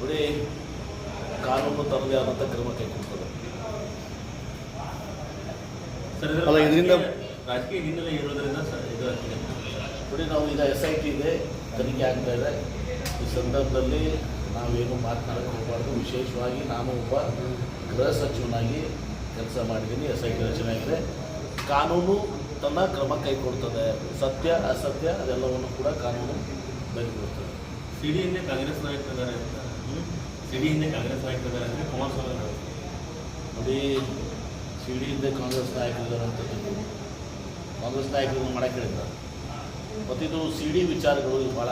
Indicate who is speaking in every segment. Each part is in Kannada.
Speaker 1: ನೋಡಿ ಕಾನೂನು ತಮ್ಮದೇ ಆದಂಥ ಕ್ರಮ
Speaker 2: ಕೈಗೊಳ್ಳುತ್ತದೆ
Speaker 3: ಅಲ್ಲ, ಇದರಿಂದ-
Speaker 2: ರಾಜಕೀಯ- ಹಿನ್ನೆಲೆ ಇರೋದ್ರಿಂದ.
Speaker 1: ನೋಡಿ ನಾವು ಈಗ ಎಸ್ ಐ ಟಿ ಇದೆ ತನಿಖೆ ಆಗ್ತಾ ಇದೆ. ಈ ಸಂದರ್ಭದಲ್ಲಿ ನಾವೇನು ಮಾತನಾಡಕ್ಕೆ ಹೋಗಬಾರ್ದು. ವಿಶೇಷವಾಗಿ ನಾನು ಒಬ್ಬ ಗೃಹ ಸಚಿವನಾಗಿ ಕೆಲಸ ಮಾಡಿದ್ದೀನಿ ಎಸ್ ಐ ಟಿ ರಚನೆ ಆಗಿದೆ ಕಾನೂನು ತನ್ನ ಕ್ರಮ ಕೈಗೊಳ್ತದೆ ಸತ್ಯ ಅಸತ್ಯ ಅದೆಲ್ಲವನ್ನು ಕೂಡ ಕಾನೂನು
Speaker 2: ಕೊಡ್ತದೆ ಹಿಂದೆ ಕಾಂಗ್ರೆಸ್ ನಾಯಕರಿದ್ದಾರೆ ಅಂತ. ಸಿಡಿ ಕಾಂಗ್ರೆಸ್ ನಾಯಕರಿದ್ದಾರೆ ಅಂದರೆ ಕುಮಾರಸ್ವಾಮಿ.
Speaker 1: ನೋಡಿ ಸಿಡಿಯಿಂದ ಕಾಂಗ್ರೆಸ್ ನಾಯಕರಿದ್ದಾರೆ ಅಂತ ಕಾಂಗ್ರೆಸ್ ನಾಯಕರು ಮಾಡಕ್ಕೆ ಹೇಳಿದ್ದಾರೆ ಮತ್ತು ಇದು ಸಿ ಡಿ ವಿಚಾರಗಳು ಭಾಳ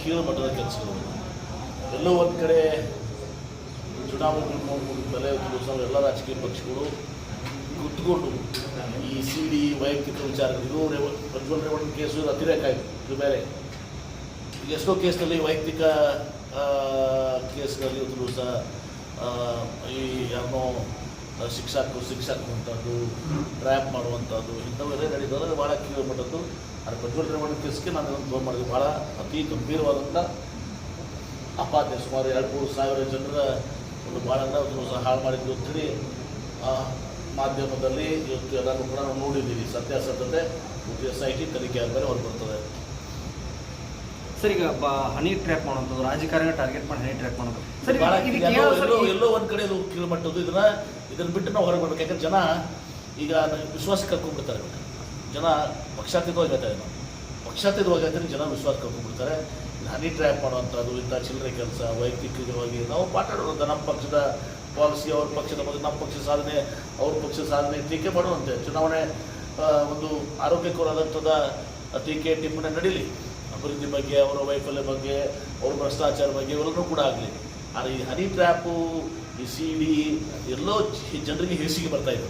Speaker 1: ಕೀಳು ಮಟ್ಟದ ಕೆಲಸಗಳು. ಎಲ್ಲೋ ಒಂದು ಕಡೆ ಚುನಾವಣೆ ದಿವಸ ಎಲ್ಲ ರಾಜಕೀಯ ಪಕ್ಷಗಳು ಕುತ್ಕೊಂಡು ಈ ಸಿ ಡಿ ವೈಯಕ್ತಿಕ ವಿಚಾರಗಳು. ರೇವ, ಪ್ರಜ್ವಲ್ ರೇವಣ್ಣ ಕೇಸು ಅತಿರೇಕ ಆಯಿತು ಇದು ಬೇರೆ. ಎಷ್ಟೋ ಕೇಸ್ನಲ್ಲಿ ವೈಯಕ್ತಿಕ ಕೇಸ್ಗಳಲ್ಲಿ ಒಂದು ಸಹ ಈ ಯಾರನ್ನೋ ಶಿಕ್ಷಾಕು ಶಿಕ್ಷಾಕುವಂಥದ್ದು ಟ್ರ್ಯಾಪ್ ಮಾಡುವಂಥದ್ದು, ಇಂಥವೆಲ್ಲ ನಡೀತದೆ. ಭಾಳ ಕ್ಲಿಯರ್ ಮಟ್ಟದ್ದು ಅದು ಪ್ರಜ್ವಲ್ ರೇವಣ್ಣ ಕೇಸ್ಗೆ ನಾನು ಫೋನ್ ಮಾಡಿದ್ವಿ ಭಾಳ ಅತಿ ಗಂಭೀರವಾದಂಥ ಅಪಾತೆ ಸುಮಾರು ಎರಡು ಮೂರು ಸಾವಿರ ಜನರ ಒಂದು ಭಾಳ ಒಂದು ಸಹ ಹಾಳು ಮಾಡಿದ್ದು ಅಂತೇಳಿ ಮಾಧ್ಯಮದಲ್ಲಿ ಇವತ್ತು ಎಲ್ಲರೂ ಕೂಡ ನಾವು ನೋಡಿದ್ದೀವಿ. ಸತ್ಯಾಸತ್ಯತೆ ಎಸ್ ಐ ಟಿ ತನಿಖೆ ಆದಮೇಲೆ ಹೊರಗೆ ಬರ್ತದೆ
Speaker 3: ಸರ್ ಈಗ ಹನಿ ಟ್ರ್ಯಾಪ್ ಮಾಡೋದು ರಾಜಕಾರಣ ಟಾರ್ಗೆಟ್ ಮಾಡಿ ಹನಿ ಟ್ರ್ಯಾಪ್ ಮಾಡೋದು ಸರ್
Speaker 1: ಎಲ್ಲೋ
Speaker 3: ಒಂದ್
Speaker 1: ಎಲ್ಲೋ ಒಂದು ಕಡೆ ಇದು ಕೀಳ್ಮಟ್ಟದ್ದು ಇದನ್ನ ಇದನ್ನ ಬಿಟ್ಟು ನಾವು ಹೊರಗೆ ಬರ್ಬೇಕು. ಯಾಕಂದ್ರೆ ಜನ ಈಗ ವಿಶ್ವಾಸ ಕಳ್ಕೊಂಡ್ಬಿಡ್ತಾರೆ ಇವಾಗ. ಜನ ಪಕ್ಷಾತೀತವಾಗಿ ಹೇಳ್ತಾರೆ ನಾವು ಪಕ್ಷಾತೀತವಾಗಿ ಹೇಳ್ತಾರೆ ಜನ ವಿಶ್ವಾಸ ಕಳ್ಕೊಂಡ್ಬಿಡ್ತಾರೆ ಇದು ಹನಿ ಟ್ರ್ಯಾಪ್ ಮಾಡುವಂಥದ್ದು ಇಂಥ ಚಿಲ್ಲರೆ ಕೆಲಸ ವೈಯಕ್ತಿಕವಾಗಿ ನಾವು ಮಾತಾಡೋದು. ನಮ್ಮ ಪಕ್ಷದ ಪಾಲಿಸಿ ಅವ್ರ ಪಕ್ಷದ ಬಗ್ಗೆ ನಮ್ಮ ಪಕ್ಷದ ಸಾಧನೆ ಅವ್ರ ಪಕ್ಷದ ಸಾಧನೆ ಟೀಕೆ ಮಾಡುವಂತೆ. ಚುನಾವಣೆ ಒಂದು ಆರೋಗ್ಯಕರವಾದಂಥದ ಟೀಕೆ ಟಿಪ್ಪಣಿ ನಡೀಲಿ. ಅಭಿವೃದ್ಧಿ ಬಗ್ಗೆ, ಅವರ ವೈಫಲ್ಯ ಬಗ್ಗೆ, ಅವ್ರ ಭ್ರಷ್ಟಾಚಾರ ಬಗ್ಗೆ ಇವರೂ ಕೂಡ ಆಗಲಿ. ಆದರೆ ಈ ಹನಿ ಟ್ರ್ಯಾಪು ಈ ಸಿ ಡಿ ಎಲ್ಲೋ ಜನರಿಗೆ ಹೇಸಿಗೆ ಬರ್ತಾ ಇದೆ.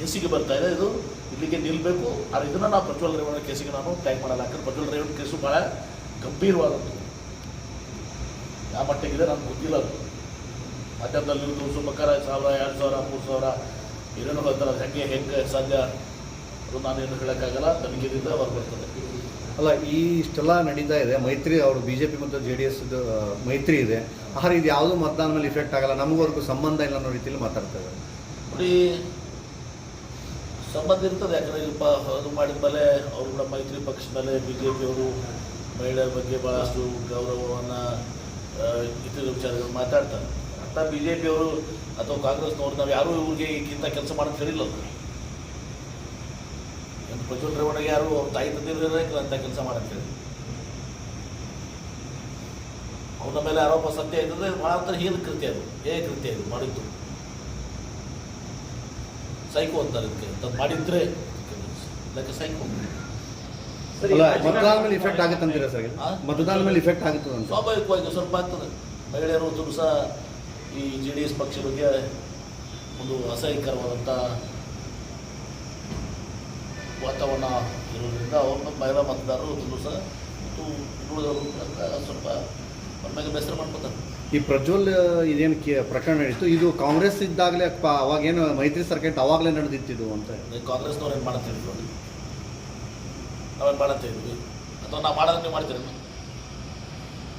Speaker 1: ಹೇಸಿಗೆ ಬರ್ತಾ ಇದೆ, ಇದು ಇಲ್ಲಿಗೆ ನಿಲ್ಲಬೇಕು ಆದರೆ ಇದನ್ನು ನಾವು ಪ್ರಜ್ವಲ್ ರೇವಣ್ಣ ಕೇಸಿಗೆ ನಾನು ಟ್ಯಾಗ್ ಮಾಡಲ್ಲ. ಯಾಕಂದ್ರೆ ಪ್ರಜ್ವಲ್ ರೇವಣ್ಣ ಕೇಸು ಭಾಳ ಗಂಭೀರವಾದದ್ದು. ಯಾವ ಮಟ್ಟಿಗಿದೆ ನನಗೆ ಗೊತ್ತಿಲ್ಲ ಅದು. ಮಾಧ್ಯಮದಲ್ಲಿ ನೀವು ತೋರಿಸ್ಬೇಕಾರೆ ಸಾವಿರ, ಎರಡು ಸಾವಿರ, ಮೂರು ಸಾವಿರ, ಏನೇನೋ ಹೇಳ್ತಾರೆ. ಅದು ಹೆಂಗೆ ಹೆಂಗೆ ಸಾಧ್ಯ? ಅದು ನಾನೇನು ಹೇಳೋಕ್ಕಾಗಲ್ಲ. ತನಿಖೆದಿಂದ ಹೊರ ಬರ್ತದೆ
Speaker 4: ಅಲ್ಲ, ಈ ಇಷ್ಟೆಲ್ಲ ನಡೀತಾ ಇದೆ. ಮೈತ್ರಿ ಅವರು ಬಿ ಜೆ ಪಿ ಮತ್ತು ಜೆ ಡಿ ಎಸ್ ಮೈತ್ರಿ ಇದೆ. ಆದರೆ ಇದು ಯಾವುದೂ ಮತದಾನ ಮೇಲೆ ಇಫೆಕ್ಟ್ ಆಗಲ್ಲ. ನಮಗೂ ಅವ್ರಿಗೂ ಸಂಬಂಧ ಇಲ್ಲ ಅನ್ನೋ ರೀತಿಯಲ್ಲಿ ಮಾತಾಡ್ತಾ ಇದ್ದಾರೆ.
Speaker 1: ನೋಡಿ, ಸಂಬಂಧ ಇರ್ತದೆ. ಯಾಕಂದರೆ ಪ, ಅದು ಮಾಡಿದ ಮೇಲೆ ಅವರು ಕೂಡ ಮೈತ್ರಿ ಪಕ್ಷದ ಮೇಲೆ ಬಿ ಜೆ ಪಿಯವರು ಮಹಿಳೆಯರ ಬಗ್ಗೆ ಭಾಳಷ್ಟು ಗೌರವವನ್ನು ಇತರ ವಿಚಾರಗಳು ಮಾತಾಡ್ತಾರೆ. ಅಂತ ಬಿ ಜೆ ಪಿಯವರು ಅಥವಾ ಕಾಂಗ್ರೆಸ್ನವ್ರು ನಾವು ಯಾರೂ ಇವ್ರಿಗೆ ಇಂಥ ಕೆಲಸ ಮಾಡೋದು ಏನು ಪ್ರಜ್ವಲ್ ರೇವಣ್ಣ ಯಾರು ಅವ್ರ ತಾಯಿ ತಂದಿರಲಿಲ್ಲ ಅಂತ ಕೆಲಸ ಮಾಡಂತ ಹೇಳಿ ಅವನ ಮೇಲೆ ಆರೋಪ ಸತ್ಯ ಇದ್ದರೆ ಭಾಳ ಅಂತ ಹೀನ ಕೃತ್ಯ ಅದು ಏ ಕೃತ್ಯ ಇದು ಮಾಡಿದ್ದು. ಸೈಕೋ ಅಂತಾರೆ ಅದಕ್ಕೆ ತದ್ ಮಾಡಿದ್ರೆ ಇದಕ್ಕೆ ಸೈಕೋ
Speaker 4: ಮತದಾನ ಮೇಲೆ ಇಫೆಕ್ಟ್ ಆಗುತ್ತೆ ಅಂತೀರಾ ಸರ್
Speaker 1: ಆ?
Speaker 4: ಮತದಾನ ಮೇಲೆ ಇಫೆಕ್ಟ್ ಆಗುತ್ತೆ ಅಂತ
Speaker 1: ಸ್ವಾಭಾವಿಕವಾಗಿ ಸ್ವಲ್ಪ ಆಗ್ತದೆ. ಮಹಿಳೆಯರು ಒಂದು ಸಹ ಈ ಜೆ ಡಿ ಎಸ್ ಪಕ್ಷ ಬಗ್ಗೆ ಒಂದು ಅಸಹ್ಯಕರವಾದಂಥ ವಾತಾವರಣ ಇರೋದ್ರಿಂದ ಅವ್ರನ್ನ ಮಹಿಳಾ ಮತದಾರರು ಒಂದು ದಿವಸ ಮತ್ತು ಉಳಿದವರು ಸ್ವಲ್ಪ ಅವ್ರ ಮೇಲೆ ಬೇಸರ ಮಾಡ್ಕೋತಾರೆ.
Speaker 4: ಈ ಪ್ರಜ್ವಲ್ ಇದೇನು ಕೇ ಪ್ರಕರಣ ನಡೀತು ಇದು ಕಾಂಗ್ರೆಸ್ ಇದ್ದಾಗಲೇ ಅವಾಗೇನು ಮೈತ್ರಿ ಸರ್ಕಾರ ಅವಾಗಲೇ ನಡೆದಿತ್ತಿದ್ದು ಅಂತ?
Speaker 1: ನೀವು ಕಾಂಗ್ರೆಸ್ನವ್ರು ಏನು ಮಾಡ್ತಿದ್ರು ನಾವೇನು ಮಾಡಂತ ಇದ್ವಿ ಅಥವಾ ನಾವು ಮಾಡೋದಕ್ಕೆ ನೀವು ಮಾಡ್ತೀರಿ?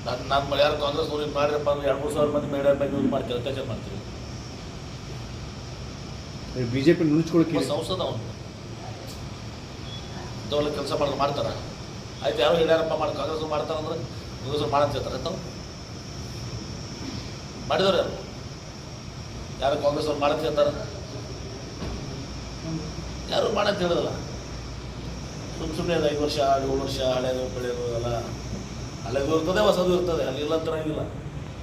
Speaker 1: ನಾನು ನಾನು ಯಾರು ಕಾಂಗ್ರೆಸ್ನವ್ರು ಇದು ಮಾಡಿರಪ್ಪ ಅಂದ್ರೆ ಎರಡು ಮೂರು ಸಾವಿರ ಮಂದಿ ಮೇಡಮ್ ಬಗ್ಗೆ ಯೂಸ್ ಮಾಡ್ತೀರಿ ಅತ್ಯಾಚಾರ ಮಾಡ್ತೀರಿ?
Speaker 4: ಬಿ ಜೆ ಪಿ ನುಣುಚ್ಕೊಳಕ್ಕೆ
Speaker 1: ಸಂಸದ ಅವನು. ಇಂಥವೆಲ್ಲ ಕೆಲಸ ಮಾಡೋದು ಮಾಡ್ತಾರೆ. ಆಯ್ತು ಯಾರು ಹೇಳ್ಯಾರಪ್ಪ ಮಾಡಿ ಕಾಂಗ್ರೆಸ್ ಮಾಡ್ತಾರಂದ್ರೆ ಕಾಂಗ್ರೆಸ್ ಮಾಡಂತ ಹೇಳ್ತಾರೆ. ಅಂತ ಮಾಡಿದವ್ರು ಯಾರು? ಯಾರು ಕಾಂಗ್ರೆಸ್ ಅವ್ರು ಮಾಡಂತ ಹೇಳ್ತಾರೆ? ಯಾರು ಮಾಡಂತ ಹೇಳೋದಲ್ಲ. ಸುಮ್ಮ ಸುಮ್ಮನೆ ಅದು ಐದು ವರ್ಷ ಏಳು ವರ್ಷ ಹಳೆಯದು ಬೆಳೆಯೋದು ಎಲ್ಲ ಹಳೆದು ಇರ್ತದೆ, ಹೊಸದು ಇರ್ತದೆ. ಅಲ್ಲಿ ಇಲ್ಲ ಅಂತ ಇಲ್ಲ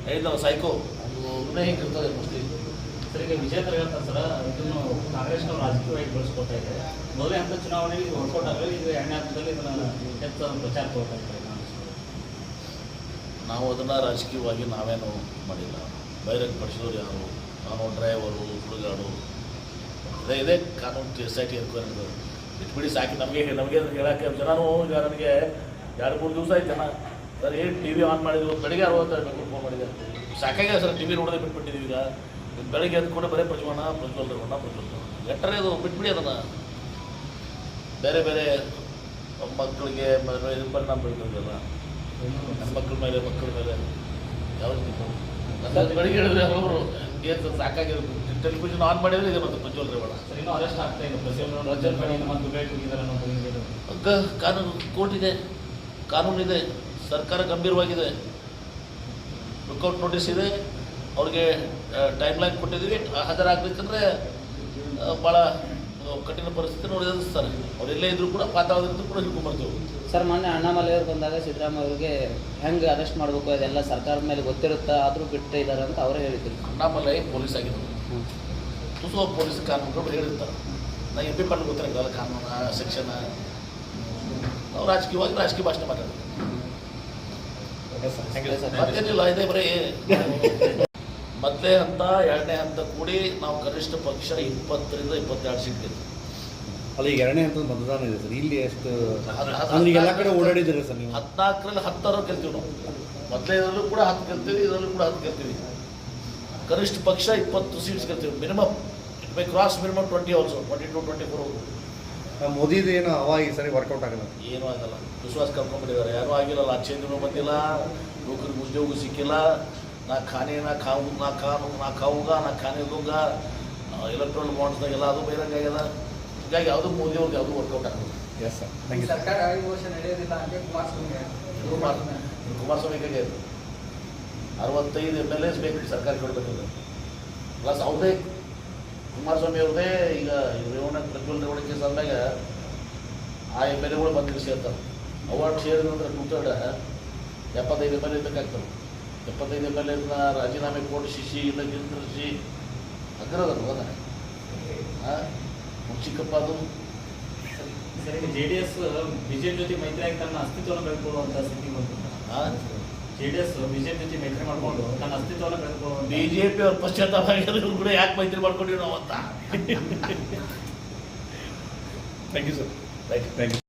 Speaker 1: ಹೇಳಿದ್ನಲ್ಲ ಸೈಕೋ ಅವನೇ ಹಿಂಗೆ ಇರ್ತದೆ
Speaker 5: ಸರ್ ವಿಜಯ ತರಗತ ಸರ. ಇದನ್ನು ಕಾಂಗ್ರೆಸ್ನವರು ರಾಜಕೀಯವಾಗಿ ಬಳಸ್ಕೊತಾ ಇದೆ ಮೊದಲೇ ಹಂತ ಚುನಾವಣೆಗೆ ಆಗಲಿ ಈಗ ಎರಡನೇ ಹಂತದಲ್ಲಿ ಇದನ್ನು ಹೆಚ್ಚು ಪ್ರಚಾರ ಕೊಡ್ತಾ
Speaker 1: ನಾವು ಅದನ್ನು ರಾಜಕೀಯವಾಗಿ ನಾವೇನು ಮಾಡಿಲ್ಲ. ಬಹಿರಂಗಪಡಿಸಿದವರು ಯಾರು? ನಾನು ಡ್ರೈವರು, ಹುಡುಗಾಡು. ಅದೇ ಇದೇ ಕಾನೂನು ಎಸ್, ಐ, ಟಿ ಬಿಟ್ಬಿಡಿ ಸಾಕಿ, ನಮಗೆ ನಮಗೆ ಹೇಳೋಕ್ಕೆ ಜನನು ಈಗ ನನಗೆ ಎರಡು, ಮೂರು ದಿವಸ ಆಯ್ತು ಜನ. ಸರ್ ಏನು ಟಿ ವಿ ಆನ್ ಮಾಡಿದ್ರು ಬೆಳಿಗ್ಗೆ ಅರವತ್ತು ಫೋನ್ ಮಾಡಿದೆ ಸಾಕಾಗ ಸರ್ ಟಿ ವಿ ನೋಡೋದೇ ಬಿಟ್ಬಿಟ್ಟಿದ್ದೀವಿ ಈಗ. ಬೆಳಿಗ್ಗೆ ಎದ್ದು ಕೂಡ ಬರೀ ಪ್ರಜ್ವಲನ ಪ್ರಜ್ವಲ್ ರೇವಣ್ಣ ಪ್ರಜ್ವಲ್ ರೇವಣ್ಣ ಎಟ್ಟರೆ ಅದು ಬಿಟ್ಬಿಡಿ ಅದನ್ನು. ಬೇರೆ ಬೇರೆ ಮಕ್ಕಳಿಗೆ ಪರಿಣಾಮ ಬೀಳ್ತದಲ್ಲ. ನನ್ನ ಮಕ್ಕಳ ಮೇಲೆ ಮಕ್ಕಳ ಮೇಲೆ ಯಾವ್ದು ಬೆಳಿಗ್ಗೆ ಹೇಳಿದ್ರೆ ಅವರು ಏನು ಸಾಕಾಗಿರೋದು? ಟೆಲಿವಿಷನ್ ಆನ್ ಮಾಡಿದ್ರೆ ಇದೆ ಮತ್ತೆ ಪ್ರಜ್ವಲ್ ರೇವಣ್ಣ
Speaker 5: ಇನ್ನೂ ಅರೆಸ್ಟ್ ಆಗ್ತಾ ಇದೆ
Speaker 1: ಕಾನೂನು ಕೋರ್ಟ್ ಇದೆ. ಕಾನೂನಿದೆ ಸರ್ಕಾರ ಗಂಭೀರವಾಗಿದೆ. ಲುಕ್ಔಟ್ ನೋಟಿಸ್ ಇದೆ. ಅವ್ರಿಗೆ ಟೈಮ್ ಲೈನ್ ಕೊಟ್ಟಿದ್ದೀವಿ. ಹಾಜರಾಗಬೇಕಂದ್ರೆ ಭಾಳ ಕಠಿಣ ಪರಿಸ್ಥಿತಿ ನೋಡಿ ಸರ್ ಅವರೆಲ್ಲೇ ಇದ್ರೂ ಕೂಡ ಪಾತಾಳದಿದ್ರು ಕೂಡ ಹಿಡ್ಕೊಂಡ್ಬರ್ತೇವೆ.
Speaker 6: ಸರ್ ಮೊನ್ನೆ ಅಣ್ಣಾಮಲೆಯವ್ರು ಬಂದಾಗ ಸಿದ್ದರಾಮಯ್ಯ ಅವ್ರಿಗೆ ಹೆಂಗೆ ಅರೆಸ್ಟ್ ಮಾಡಬೇಕು ಅದೆಲ್ಲ ಸರ್ಕಾರದ ಮೇಲೆ ಗೊತ್ತಿರುತ್ತಾ ಆದರೂ ಬಿಟ್ಟೇ ಇದ್ದಾರೆ ಅಂತ ಅವರೇ ಹೇಳಿದ್ರು.
Speaker 1: ಅಣ್ಣಾಮಲೈ ಪೊಲೀಸ್ ಆಗಿದ್ರು. ತುಸು ಪೊಲೀಸ್ ಕಾನೂನುಗಳು ಹೇಳಿರ್ತಾರೆ. ನಾ ಎಂ ಪಿ ಪಂಡ್ ಗೊತ್ತಿರಂಗಲ್ಲ ಕಾನೂನು ಸೆಕ್ಷನ್ ನಾವು ರಾಜಕೀಯವಾಗಿ ರಾಜಕೀಯ ಭಾಷಣ ಮಾತಾಡ್ತೀವಿ ಮತ್ತೇನಿಲ್ಲ ಇದೇ ಬರೀ ಮೊದಲೇ ಹಂತ ಎರಡನೇ ಹಂತ ಕೂಡಿ ನಾವು ಕನಿಷ್ಠ ಪಕ್ಷ ಇಪ್ಪತ್ತರಿಂದ ಇಪ್ಪತ್ತೆರಡು ಗೆದ್ದು
Speaker 4: ಅಲ್ಲ ಈಗ ಎರಡನೇ ಹಂತದ ಮತದಾನ ಇದೆ ಸರ್. ಇಲ್ಲಿ ಎಷ್ಟು ಅಂದ್ರೆ ಎಲ್ಲ ಕಡೆ ಓಡಾಡಿದ್ದೀರಿ ಸರ್ ನೀವು?
Speaker 1: ಹದಿನಾಲ್ಕರಲ್ಲಿ ಹತ್ತಾರು ಗೆಲ್ತೀವಿ ನಾವು. ಮೊದಲನೇದರಲ್ಲೂ ಕೂಡ ಹತ್ತು ಗೆಲ್ತೀವಿ ಇದರಲ್ಲೂ ಕೂಡ ಹತ್ತು ಗೆಲ್ತೀವಿ. ಕನಿಷ್ಠ ಪಕ್ಷ ಇಪ್ಪತ್ತು ಸೀಟ್ಸ್ ಗೆಲ್ತೀವಿ. Minimum it may cross minimum twenty also twenty two twenty four
Speaker 4: ಮೋದಿದು ಏನು ಹವಾ ಈ ಸರಿ ವರ್ಕೌಟ್ ಆಗಲ್ಲ?
Speaker 1: ಏನೂ ಆಗಲ್ಲ. ವಿಶ್ವಾಸ ಕರ್ಕೊಂಡ್ಬಿಟ್ಟಿದ್ದಾರೆ ಯಾರೂ ಆಗಿಲ್ಲ ಚೇಂದ್ರೂ ಬಂದಿಲ್ಲ ಯುವಕರಿಗೆ ಉದ್ಯೋಗ ಸಿಕ್ಕಿಲ್ಲ. ನಾ ಖಾನೆ ನಾ ಖಾವು ನಾ ಖಾನು ನಾ ಖಾವುಗ ನಾ ಖಾನೆ ದೂಗ ಎಲೆಕ್ಟ್ರಾನಿಕ್ ಬಾಂಡ್ಸ್ದಾಗೆಲ್ಲ ಅದು ಬಹಿರಂಗ ಆಗ್ಯದ ಹೀಗಾಗಿ ಯಾವುದು ಮೋದಿ ಅವ್ರಿಗೆ ಯಾವುದೂ ವರ್ಕೌಟ್ ಆಗಲ್ಲ.
Speaker 4: ಎಸ್ ಸರ್ ಥ್ಯಾಂಕ್ ಯು
Speaker 7: ಸರ್ಕಾರ ಐದು ವರ್ಷ ನಡೆಯೋದಿಲ್ಲ ಅಂತ ಕುಮಾರಸ್ವಾಮಿ
Speaker 1: ಕುಮಾರ್ ಕುಮಾರಸ್ವಾಮಿ ಕೈಗೆ ಇದೆ. ಅರವತ್ತೈದು ಎಂ ಎಲ್ ಎಸ್ ಬೇಕು ಸರ್ಕಾರ ಕೇಳಬೇಕಂದ್ರೆ ಪ್ಲಸ್ ಅವ್ರದೇ ಕುಮಾರಸ್ವಾಮಿ ಅವ್ರದ್ದೇ ಈಗ ರೇವಣ್ಣ ಪ್ರಜ್ವಲ್ ರೇವಣ್ಣ ಕೇಸ್ ಆದಾಗ ಆ ಎಂ ಎಲ್ ಎಗಳು ಬಂದು ಸೇರ್ತಾರೆ ಅವಾರ್ಡ್ ಸೇರಿದ್ರೆ ಟೂ ತರ್ಡ್ ಎಪ್ಪತ್ತೈದು ಎಂ ಎಲ್ ಎ ಬೇಕಾಗ್ತವೆ. ಎಪ್ಪತ್ತೈದು ಎಂ ಎಲ್ ಎನ ರಾಜೀನಾಮೆ ಕೊಟ್ಟು ಶಿಶಿ ಇಲ್ಲ ಗಿರಿಸಿ ಅಗ್ರದಲ್ಲ ಹೋದ. ಚಿಕ್ಕಪ್ಪ ಅದು.
Speaker 5: ಜೆ ಡಿ ಎಸ್ ಬಿಜೆಪಿ ಜೊತೆ ಮೈತ್ರಿ ಆಗಿ ತನ್ನ ಅಸ್ತಿತ್ವವನ್ನು ಕಳ್ಕೊಳ್ಳುವಂತ ಸ್ಥಿತಿ ಬಂತು. ಜೆ ಡಿ ಎಸ್ ಬಿಜೆಪಿ ಜೊತೆ ಮೈತ್ರಿ ಮಾಡ್ಕೊಂಡು ತನ್ನ ಅಸ್ತಿತ್ವವನ್ನು ಬೆಳೆದುಕೊಳ್ಳುವ
Speaker 1: ಬಿ ಜೆ ಪಿ ಅವ್ರ ಪಶ್ಚಾತ್ತಾಪ ಆಗಿದ್ರು ಕೂಡ ಯಾಕೆ ಮೈತ್ರಿ ಮಾಡ್ಕೊಂಡಿವಿ ನಾವು ಅಂತ.
Speaker 4: Thank you sir
Speaker 1: you
Speaker 4: thank you